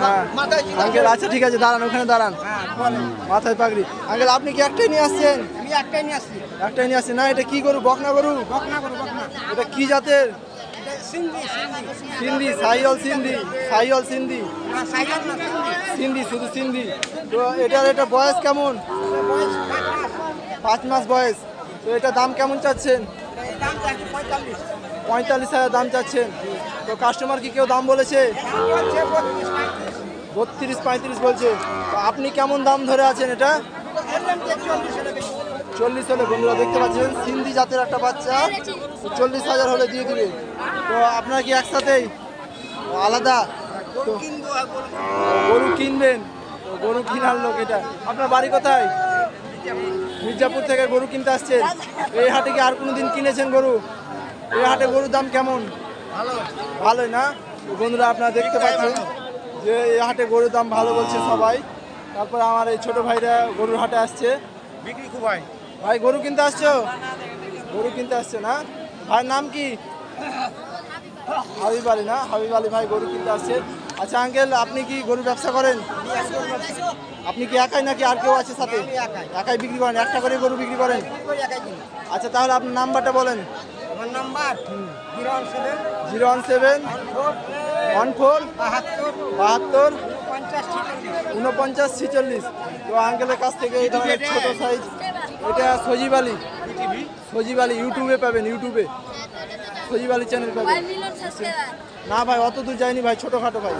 হ্যাঁ। আঙ্কেল আচ্ছা ঠিক আছে দাঁড়ান ওখানে দাঁড়ান। হ্যাঁ। মাথায় পাগড়ি। আঙ্কেল আপনি কি একটাই নিয়ে আসছেন? আমি একটাই নিয়ে আসছি। একটাই নিয়ে আসছেন? না এটা কি গরু? বকনা গরু? বকনা বকনা। এটা কি জাতের? সিন্ধি সিন্ধি। সিন্ধি সাইল সিন্ধি। সিন্ধি। শুধু সিন্ধি। তো এটার এটা বয়স কেমন? পাঁচ মাস। বয়স। তো এটা দাম কেমন চাচ্ছেন? পঁয়তাল্লিশ। হাজার দাম চাচ্ছেন। তো কাস্টমার কি কেউ দাম বলছে? বত্রিশ পঁয়ত্রিশ বলছে। আপনি কেমন দাম ধরে আছেন এটা? চল্লিশ হলে বন্ধুরা দেখতে পাচ্ছেন, সিন্ধি জাতের একটা বাচ্চা। চল্লিশ হাজার হলে দিয়ে দিবে। তো আপনারা কি একসাথেই? আলাদা? গরু কিনবেন। গরু কিনার লোক এটা। আপনার বাড়ি কোথায়? মির্জাপুর থেকে গরু কিনতে আসছেন। এই হাটে কি আর কোনো দিন কিনেছেন গরু? এই হাটে গরুর দাম কেমন? ভালো ভালোই না? বন্ধুরা, আপনারা দেখতে পাচ্ছেন। যে এই হাটে গরুর দাম ভালো বলছে সবাই। তারপর আমার এই ছোট ভাইরা গরুর হাটে আসছে। বিক্রি খুব হয়। ভাই গরু কিনতে আসছো? গরু কিনতে আসছে না? ভাইয়ের নাম কি? হাবিব আলী না? হাবিব আলী ভাই গরু কিনতে আসছে। আচ্ছা আঙ্কেল আপনি কি গরু ব্যবসা করেন? আপনি কি একাই নাকি আর কেউ আছে সাথে? একাই। একাই বিক্রি করেন? একটা করে গরু বিক্রি করেন? আচ্ছা তাহলে আপনার নাম্বারটা বলেন। আমার number zero one seven zero one seven one four বাহাত্তর উনপঞ্চাশ ছিচল্লিশ। তো আঙ্কেলের কাছ থেকে ধরনের ছোট সাইজ এটা সজিব আলী। সজিব আলী ইউটিউবে পাবেন ইউটিউবে সজিব আলী চ্যানেল পাবেন। না ভাই অত দূর যায়নি ভাই ছোটখাটো ভাই।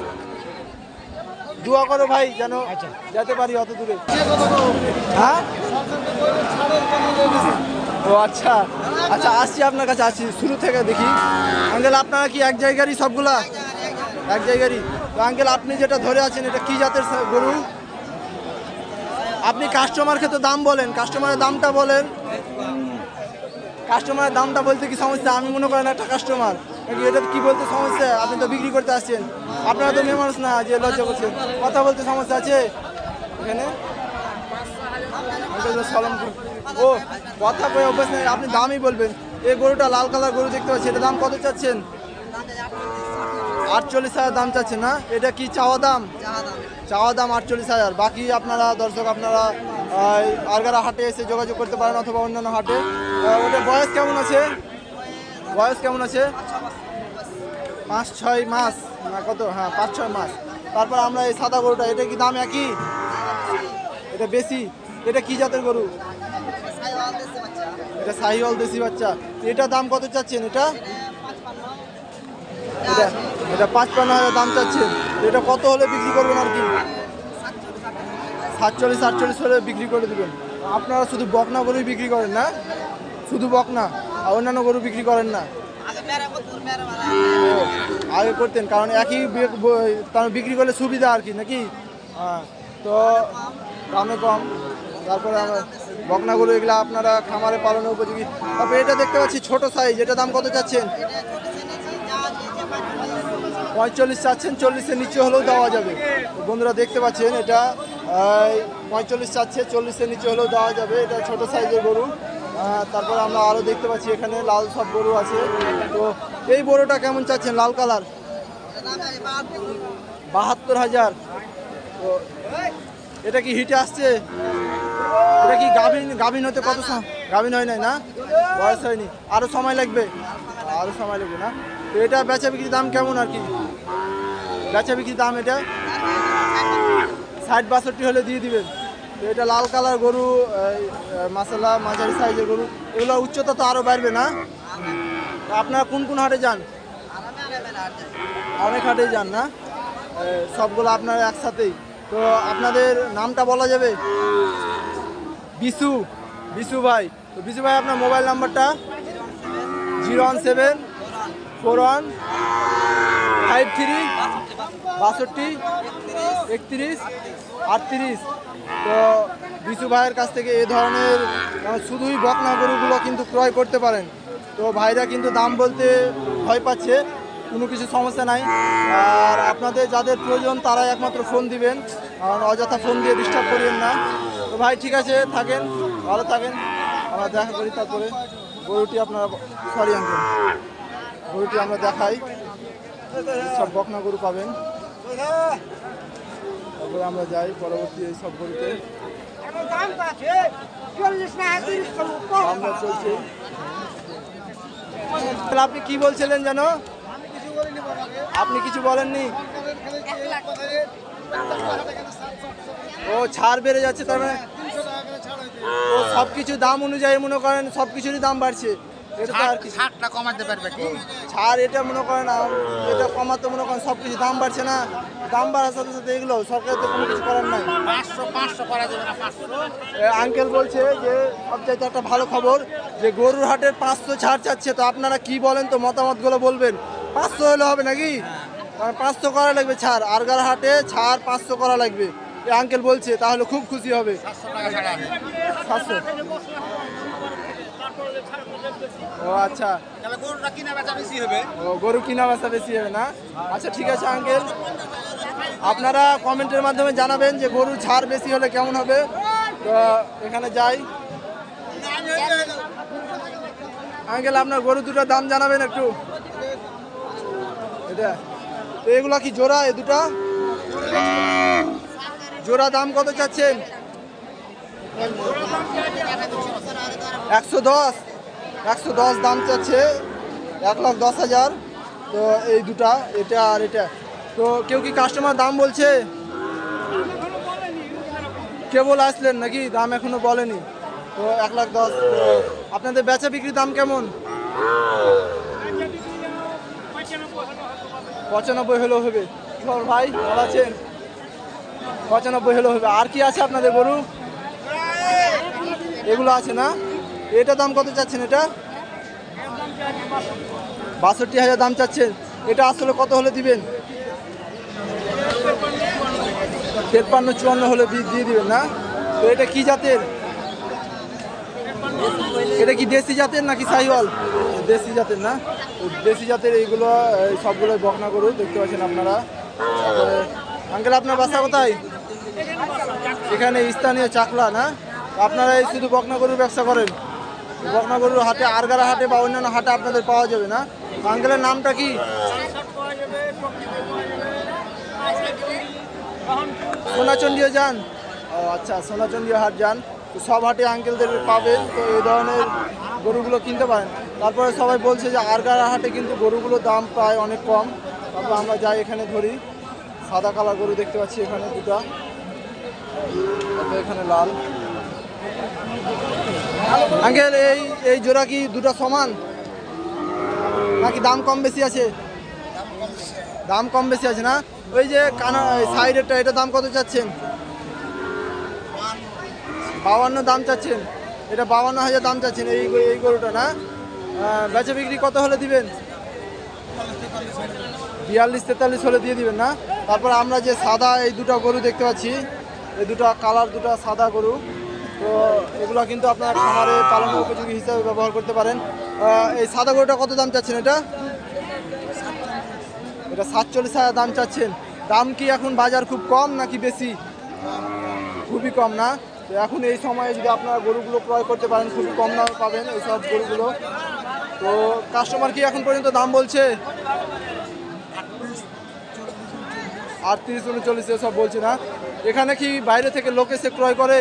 দোয়া করো ভাই যেন যেতে পারি অত দূরে। হ্যাঁ? ও আচ্ছা। আচ্ছা আসছি আপনার কাছে আসছি। শুরু থেকে দেখি। আঙ্কেল আপনারা কি এক জায়গারই সবগুলা? এক জায়গারই। তো আঙ্কেল, আপনি যেটা ধরে আছেন, এটা কি জাতের গরু? আপনি কাস্টমারকে তো দাম বলেন। কাস্টমারের দামটা বলেন। কাস্টমারের দামটা বলতে কি সমস্যা? আমি মনে করেন একটা কাস্টমার নাকি এটা কি বলতে সমস্যা? আপনি তো বিক্রি করতে আসছেন। আপনারা তো মেয়ে মানুষ না, যে লজ্জা করছেন। কথা বলতে সমস্যা আছে? এখানে। ও, কথা কয়ে অভ্যাস নেই। আপনি দামই বলবেন। এই গরুটা লাল কালার গরু দেখতে পাচ্ছি। এটা দাম কত চাচ্ছেন? আটচল্লিশ হাজার দাম চাচ্ছেন না? এটা কি চাওয়া দাম? চাওয়া দাম। আটচল্লিশ হাজার। বাকি আপনারা দর্শক আপনারা আহ, আরগারা হাটে এসে যোগাযোগ করতে পারেন অথবা অন্যান্য হাটে। আহ, ওটা বয়স কেমন আছে? বয়স কেমন আছে? পাঁচ ছয় মাস। না কত? হ্যাঁ পাঁচ ছয় মাস। তারপর আমরা এই সাদা গরুটা এটা কি দাম একই? এটা বেশি? এটা কি জাতের গরু? এটা সাহিওয়াল দেশি বাচ্চা। এটা দাম কত চাচ্ছেন এটা? এটা এটা পাঁচপান্ন হাজার দাম চাচ্ছেন এটা কত হলে বিক্রি করবেন আর কি? সাতচল্লিশ, আটচল্লিশ হলে বিক্রি করে দেবেন। আপনারা শুধু বকনা গরুই বিক্রি করেন না? শুধু বকনা, আর অন্যান্য গরু বিক্রি করেন না। আগে করতেন, কারণ একই কারণ বিক্রি করলে সুবিধা আর কি, নাকি? হ্যাঁ তো দামে কম। তারপরে বকনাগুলো এগুলো আপনারা খামারে পালনের উপযোগী। তারপরে এটা দেখতে পাচ্ছি ছোট সাইজ এটা দাম কত চাচ্ছেন? পঁয়তাল্লিশ চাচ্ছেন, চল্লিশের নিচে হলেও দেওয়া যাবে। বন্ধুরা দেখতে পাচ্ছেন, এটা পঁয়তাল্লিশ চাচ্ছে, চল্লিশের নিচে হলেও দেওয়া যাবে। এটা ছোট সাইজের গরু। তারপর আমরা আরও দেখতে পাচ্ছি এখানে লাল সব গরু আছে। তো এই গরুটা কেমন চাচ্ছেন? লাল কালার? বাহাত্তর হাজার। তো এটা কি হিটে আসছে? এটা কি গাভিন গাভিন হতে কত গাভিন হয় নাই না? বয়স হয়নি। আরও সময় লাগবে? আরও সময় লাগবে না। তো এটা বেচা বিক্রির দাম কেমন আর কি? বেচা বিক্রির দাম এটা। ষাট বাষট্টি হলে দিয়ে দিবেন। এটা লাল কালার গরু মাসালা মাঝারি সাইজের গরু। এগুলো উচ্চতা তো আরও বাড়বে না? আপনারা কোন কোন হাটে যান? অনেক হাটে যান না? সবগুলো আপনারা একসাথেই। তো আপনাদের নামটা বলা যাবে? বিশু বিশু ভাই। তো বিশু ভাই, আপনার মোবাইল নাম্বারটা? Zero one seven, four one, five three বাষট্টি, একত্রিশ, আটত্রিশ। তো বিশু ভাইয়ের কাছ থেকে এ ধরনের শুধুই বকনা গরুগুলো কিন্তু ক্রয় করতে পারেন। তো ভাইরা কিন্তু দাম বলতে ভয় পাচ্ছে, কোনো কিছু সমস্যা নাই। আর আপনাদের যাদের প্রয়োজন, তারাই একমাত্র ফোন দিবেন। কারণ অযথা ফোন দিয়ে ডিস্টার্ব করিয়েন না। তো ভাই, ঠিক আছে, থাকেন, ভালো থাকেন। আমরা দেখা করি তারপরে। গরুটি আপনারা সরি আঙ্কেল গরুটি আমরা দেখাই। সব বকনা গরু পাবেন। তারপরে আমরা যাই পরবর্তী এই সব গরুতে আমরা চলছে। আপনি কি বলছিলেন যেন? আপনি কিছু বলেননি? ও ছাড় বেড়ে যাচ্ছে তার মানে ও সব কিছু দাম অনুযায়ী মনে করেন সব কিছুরই দাম বাড়ছে। কমাতে পারবে কি? ছাড় এটা মনে করেন আম, এটা কমাতে মনে করেন সব কিছু দাম বাড়ছে না। দাম বাড়ার সাথে সাথে এগুলো সরকারের তো কোনো কিছু করার নাই। পাঁচশো পাঁচশো করা যাবে না পাঁচশো। আঙ্কেল বলছে যে সবচাইতে একটা ভালো খবর যে গরুর হাটের পাঁচশো ছাড় চাচ্ছে। তো আপনারা কি বলেন তো মতামতগুলো বলবেন? পাঁচশো হলে হবে নাকি? কারণ পাঁচশো করা লাগবে ছাড়। আরগার হাটে ছাড় পাঁচশো করা লাগবে। এই আঙ্কেল বলছে তাহলে খুব খুশি হবে। সাতশো টাকা ছাড়া আছে সাতশো ও আচ্ছা। তাহলে গরুটা কিনা বেচা বেশি হবে। ও গরু কিনা বেচা বেশি হবে না? আচ্ছা ঠিক আছে আঙ্কেল। আপনারা কমেন্টের মাধ্যমে জানাবেন যে গরু ছাড় বেশি হলে কেমন হবে। তো এখানে যাই। আঙ্কেল আপনার গরু দুটোর দাম জানাবেন একটু। এটা তো এগুলো কি জোড়া এ দুটা? জোড়া দাম কত চাচ্ছেন? একশো দশ। একশো দশ দাম চাচ্ছে, এক লাখ দশ হাজার। তো এই দুটা, এটা আর এটা। তো কেউ কি কাস্টমার দাম বলছে? কেবল আসলেন নাকি? দাম এখনও বলেনি। তো এক লাখ দশ আপনাদের বেচা বিক্রির দাম কেমন? পঁচানব্বই হলেও হবে। ভাই, ভালো আছেন? পঁচানব্বই হলেও হবে। আর কি আছে আপনাদের গরু? এগুলো আছে না? এটা দাম কত চাচ্ছেন এটা? বাষট্টি হাজার দাম চাচ্ছেন। এটা আসলে কত হলে দিবেন? তেপ্পান্ন, চুয়ান্ন হলে দি- দিয়ে দিবেন না? তো এটা কি জাতের? এটা কি দেশি জাতের নাকি সাইওয়াল? দেশি জাতের না? দেশি জাতের এইগুলো, এই সবগুলো বকনা গরু, দেখতে পাচ্ছেন আপনারা। আঙ্কেল, আপনার বাসা কোথায়? এখানে স্থানীয় চাকলা না? আপনারা এই শুধু বকনা গরুর ব্যবসা করেন? বকনা গরুর হাটে, আরগারা হাটে বা অন্যান্য হাটে আপনাদের পাওয়া যাবে না। আঙ্কেলের নামটা কি? সোনাচন্ডিও যান। ও আচ্ছা সোনাচন্ডিও হাট যান। তো সব হাটে আঙ্কেলদের পাবেন। তো এই ধরনের গরুগুলো কিনতে পারেন। তারপরে সবাই বলছে যে আরগারা হাটে কিন্তু গরুগুলোর দাম প্রায় অনেক কম। তারপর আমরা যাই এখানে ধরি। সাদা কালার গরু দেখতে পাচ্ছি এখানে দুটা। এখানে লাল। আঙ্কেল, এই এই জোড়া কি দুটো সমান? নাকি দাম কম বেশি আছে? দাম কম বেশি আছে না? ওই যে কানা সাইডেরটা, এটা দাম কত চাচ্ছেন? বাউান্ন দাম চাচ্ছেন। এটা বাউান্ন হাজার দাম চাচ্ছেন এই এই গরুটা, না? বেচা বিক্রি কত হলে দিবেন? বিয়াল্লিশ তেতাল্লিশ হলে দিয়ে দিবেন, না? তারপর আমরা যে সাদা এই দুটো গরু দেখতে পাচ্ছি, এই দুটো কালার দুটো সাদা গরু। তো এগুলো কিন্তু আপনার খামারে পালন উপযোগী হিসাবে ব্যবহার করতে পারেন। এই সাদা গরুটা কত দাম চাচ্ছেন এটা? এটা সাতচল্লিশ হাজার দাম চাচ্ছেন। দাম কি এখন বাজার খুব কম নাকি বেশি? খুবই কম না। তো এখন এই সময়ে যদি আপনারা গরুগুলো ক্রয় করতে পারেন, খুবই কম দামে পাবেন এই সব গরুগুলো। তো কাস্টমার কি এখন পর্যন্ত দাম বলছে? আটত্রিশ উনচল্লিশ এসব বলছে না। এখানে কি বাইরে থেকে লোক এসে ক্রয় করে?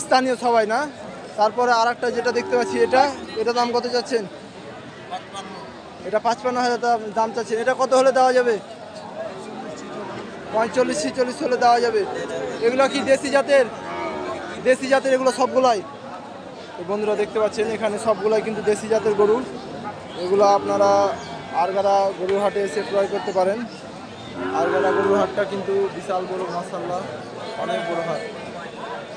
স্থানীয় সবাই না? তারপরে আর একটা যেটা দেখতে পাচ্ছি এটা এটা দাম কত যাচ্ছেন এটা পাঁচপান্ন হাজার দাম- দাম চাচ্ছেন। এটা কত হলে দেওয়া যাবে? পঁয়তাল্লিশ ছিচল্লিশ হলে দেওয়া যাবে। এগুলো কি দেশি জাতের? দেশি জাতের এগুলো সবগুলাই? বন্ধুরা দেখতে পাচ্ছেন এখানে সবগুলাই কিন্তু দেশি জাতের গরু। এগুলো আপনারা আরগাড়া গরুর হাটে এসে ক্রয় করতে পারেন। আরগাড়া গরুর হাটটা কিন্তু বিশাল বড় মাসাল্লাহ অনেক বড় হাট।